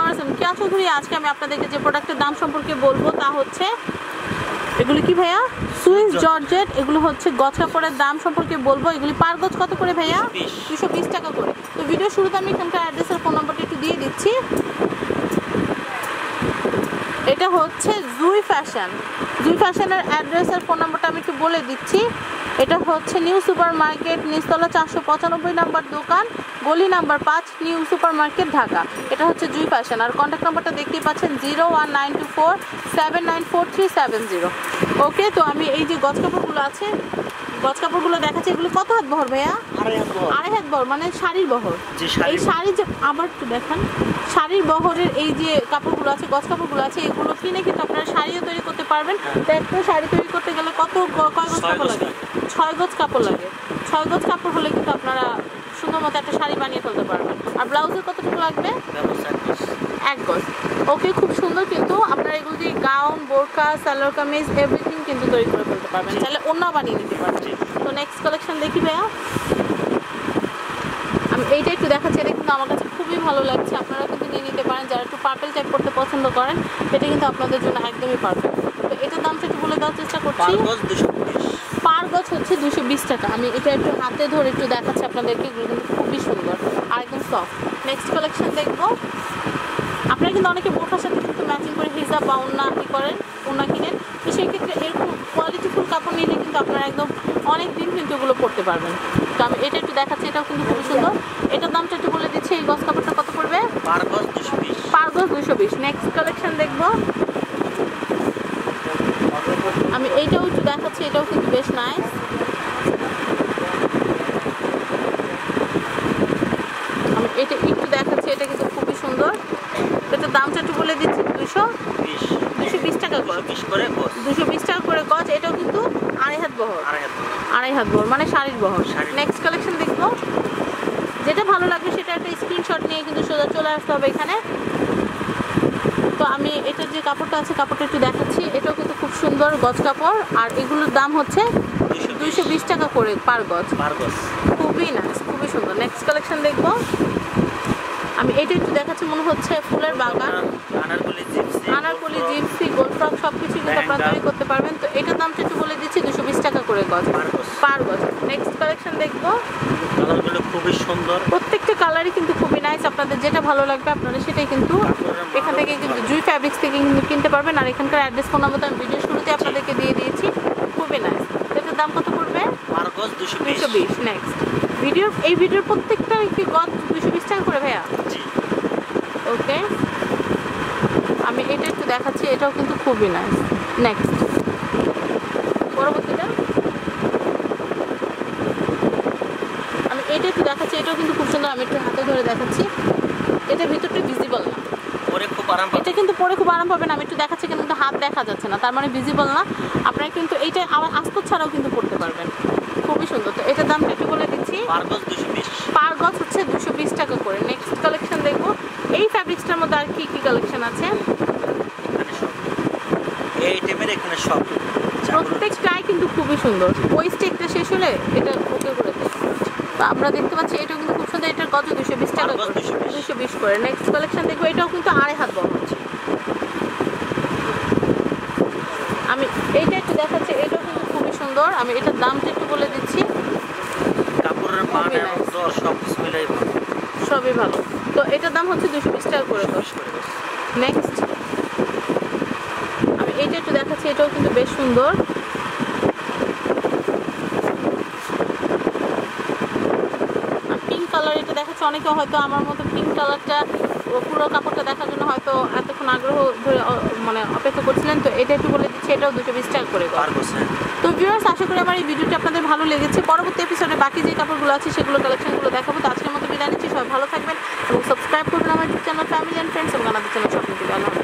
আসসালাম চৌধুরী আজকে আমি আপনাদেরকে যে প্রোডাক্টের দাম সম্পর্কে বলব তা হচ্ছে এগুলি কি ভাইয়া? সুইস জর্জেট এগুলো হচ্ছে গছ কাপড়ের দাম সম্পর্কে বলব। এগুলি পার গজ কত করে ভাইয়া? দুশো বিশ। টাকা করে। তো ভিডিও শুরুতে আমি এখানকার অ্যাড্রেস আর ফোন নাম্বারটা একটু দিয়ে দিচ্ছি। এটা হচ্ছে জুই ফ্যাশন জুই ফ্যাশনের অ্যাড্রেস আর ফোন নাম্বারটা আমি একটু বলে দিচ্ছি। এটা হচ্ছে নিউ সুপার মার্কেট নিচতলা চারশো পঁচানব্বই নাম্বার দোকান, গলি নাম্বার পাঁচ, নিউ সুপার মার্কেট ঢাকা। এটা হচ্ছে জুই ফ্যাশন। আর কন্ট্যাক্ট নাম্বারটা দেখতেই পাচ্ছেন zero one nine two four, seven nine four three seven zero. Okay তো আমি এই যে গছ কাপড়গুলো আছে গজ কাপড়গুলো দেখাচ্ছি এগুলো কত হাত বহর ভাইয়া? আড়াই হাত বহর। মানে শাড়ির বহর। এই শাড়ি যে আবার একটু দেখান। শাড়ির বহরের এই যে কাপড়গুলো আছে গজ কাপড়গুলো আছে এগুলো কিনে কিন্তু আপনারা শাড়িও তৈরি করতে পারবেন। তো একটা শাড়ি তৈরি করতে গেলে কত কয় গজ কাপড় লাগে? ছয় গজ কাপড় লাগে। ছয় গজ কাপড় হলে কিন্তু আপনারা সুন্দর মতো একটা শাড়ি বানিয়ে ফেলতে পারবেন। আর ব্লাউজের কতটুকু লাগবে। এক গজ ওকে খুব সুন্দর কিন্তু আপনারা এগুলো দিয়ে গাউন বোরকা সালোয়ার কামিজ এভরিথিং কিন্তু তৈরি করে ফেলতে পারবেন। তাহলে অন্য বানিয়ে নিতে পারবেন তো নেক্সট কালেকশন দেখি ভাইয়া। আমি এইটা একটু দেখাচ্ছি এটা কিন্তু আমার কাছে খুবই ভালো লাগছে। আপনারা কিন্তু নিয়ে নিতে পারেন। যারা একটু পার্পেল টাইপ করতে পছন্দ করেন এটা কিন্তু আপনাদের জন্য একদমই পারফেক্ট তো এটার দামটা একটু বলে দেওয়ার চেষ্টা করছি। পার গজ 220 পার গজ হচ্ছে দুশো বিশ টাকা। আমি এটা একটু হাতে ধরে একটু দেখাচ্ছি আপনাদেরকে এগুলো কিন্তু খুবই সুন্দর আর একদম সফট নেক্সট কালেকশন দেখব। আপনারা কিন্তু অনেকে বোরখার সাথে কিন্তু ম্যাচিং করে হিজাব বা ওন্না কি করেন ওন্না কিনেন। তো সেই ক্ষেত্রে এরকম কোয়ালিটিফুল কাপড় নিলে কিন্তু আপনারা একদম অনেক দিন কিন্তু এগুলো পরতে পারবেন। তো আমি এটা একটু দেখাচ্ছি এটাও কিন্তু খুবই সুন্দর। এটার দামটা একটু বলে দিচ্ছি এই গজ কাপড়টা কত পড়বে? পার গজ 220 পার গজ দুশো বিশ। নেক্সট কালেকশন দেখব। আমি এইটাও একটু দেখাচ্ছি এটাও কিন্তু বেশ নাইস আমি এটা একটু দেখাচ্ছি এটা কিন্তু খুবই সুন্দর। এটার দামটা একটু বলে দিচ্ছি দুশো 20 দুশো বিশ টাকা গজ। 220 করে দুশো বিশ টাকা করে গজ এটাও কিন্তু আড়াই হাত বহর। আড়াই হাত বহর। মানে শাড়ির বহর। নেক্সট কালেকশন দেখব। যেটা ভালো লাগবে সেটা একটা স্ক্রিনশট নিয়ে কিন্তু সোজা চলে আসতে হবে এখানে। তো আমি এটার যে কাপড়টা আছে কাপড়টা একটু দেখাচ্ছি। এটাও কিন্তু খুব সুন্দর গজ কাপড়। আর এগুলোর দাম হচ্ছে 220 দুইশো বিশ টাকা করে পার গজ। পার গজ। খুবই নাইস খুবই সুন্দর। নেক্সট কালেকশন দেখব। আমি এটা একটু দেখাচ্ছি মনে হচ্ছে ফুলের বাগান। আনারকলি জিপসি আনারকলি জিন্সি গোল সব কিছু কিন্তু আপনারা তৈরি করতে পারবেন। তো এটার দামটা একটু বলে দিচ্ছি দুশো বিশ টাকা করে গজ। পার গজ। নেক্সট কালেকশন দেখব। কালারগুলো খুবই সুন্দর। প্রত্যেকটা কালারই কিন্তু খুবই নাইস আপনাদের যেটা ভালো লাগবে আপনারা সেটাই কিন্তু এখান থেকে কিন্তু জুই ফ্যাব্রিক্স থেকে কিন্তু কিনতে পারবেন। আর এখানকার অ্যাড্রেস ফোন নাম্বার তো আমি ভিডিও শুরুতে আপনাদেরকে দিয়ে দিয়েছি খুবই নাইস এটার দাম কত পড়বে পার গজ 220 দুশো বিশ নেক্সট ভিডিওর এই ভিডিওর প্রত্যেকটা কি গজ দুশো বিশ টাকা করে ভাইয়া? জি। ওকে আমি এটা একটু দেখাচ্ছি এটাও কিন্তু খুবই নাইস নেক্সট পরবর্তীটা। আমি এটা একটু দেখাচ্ছি এটাও কিন্তু খুব সুন্দর আমি একটু হাতে ধরে দেখাচ্ছি। এটা ভিতরটা ভিজিবল না। পরে খুব আরাম এটা কিন্তু পরে খুব আরাম পাবেন আমি একটু দেখাচ্ছি কিন্তু হাত দেখা যাচ্ছে না। তার মানে ভিজিবল না। আপনারা কিন্তু এইটা আবার আস্ত ছাড়াও কিন্তু পড়তে পারবেন। খুবই সুন্দর। তো এটার দামটা একটু বলে দিচ্ছি। পার গজ 220 পার গজ হচ্ছে দুশো বিশ টাকা করে। নেক্সট কালেকশন দেখব। এই ফ্যাব্রিক্সটার মধ্যে আর কি কি কালেকশন আছে? এই আইটেমের এখানে সব। প্রত্যেকটাই কিন্তু খুবই সুন্দর। ওই স্টেকটা শেষ হলে এটা ওকে করে দেয় তো আমরা দেখতে পাচ্ছি এটাও কিন্তু খুব সুন্দর। এটার কত দুশো বিশ টাকা পার গজ করে। 220 দুশো বিশ করে। নেক্সট কালেকশন দেখব। এটাও কিন্তু আড়াই হাত বড় হচ্ছে। আমি এইটা একটু দেখাচ্ছি এটাও কিন্তু খুবই সুন্দর। আমি এটার দামটা একটু বলে দিচ্ছি। কাপড়ের মান এবং দর সব কিছু মিলাই ভালো। সবই ভালো। তো এটার দাম হচ্ছে দুশো বিশ টাকা করে দশ। 220 করে গজ। নেক্সট আমি এইটা একটু দেখাচ্ছি এটাও কিন্তু বেশ সুন্দর। পিঙ্ক কালার এটা দেখাচ্ছে অনেকে হয়তো আমার মতো পিঙ্ক কালারটা পুরো কাপড়টা দেখার জন্য হয়তো এতক্ষণ আগ্রহ ধরে মানে অপেক্ষা করছিলেন। তো এটা একটু বলে দিচ্ছি এটাও দুশো বিশ টাকা করে। তো ভিউয়ার্স আশা করি আমার এই ভিডিওটি আপনাদের ভালো লেগেছে। পরবর্তী এপিসোডে বাকি যে কাপড়গুলো আছে সেগুলো কালেকশনগুলো দেখাবো। তো আজকের মতো বিদায় নিচ্ছি। সবাই ভালো থাকবেন এবং সাবস্ক্রাইব করবেন আমার চ্যানেল ফ্যামিলি অ্যান্ড ফ্রেন্ডস এবং আমাদের চ্যানেল সব আল্লাহ।